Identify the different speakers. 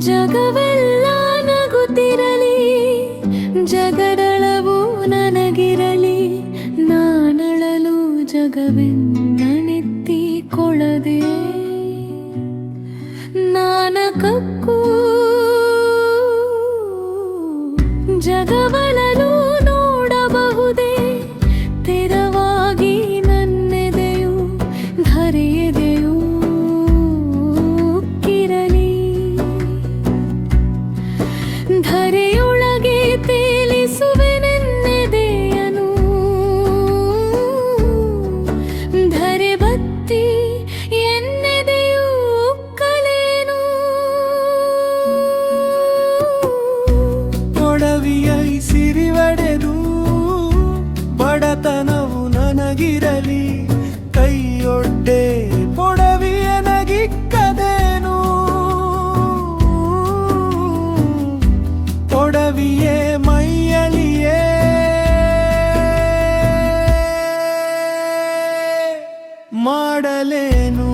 Speaker 1: ಜಗವೆಲ್ಲ ನಗುತ್ತಿರಲಿ ಜಗದಳವು ನನಗಿರಲಿ ನಾನಳಲು ಜಗವೆನ್ನಣೆತ್ತಿಕೊಳ್ಳದೆ ನಾನ ಕಪ್ಪ
Speaker 2: ಮಾಡಲೇನು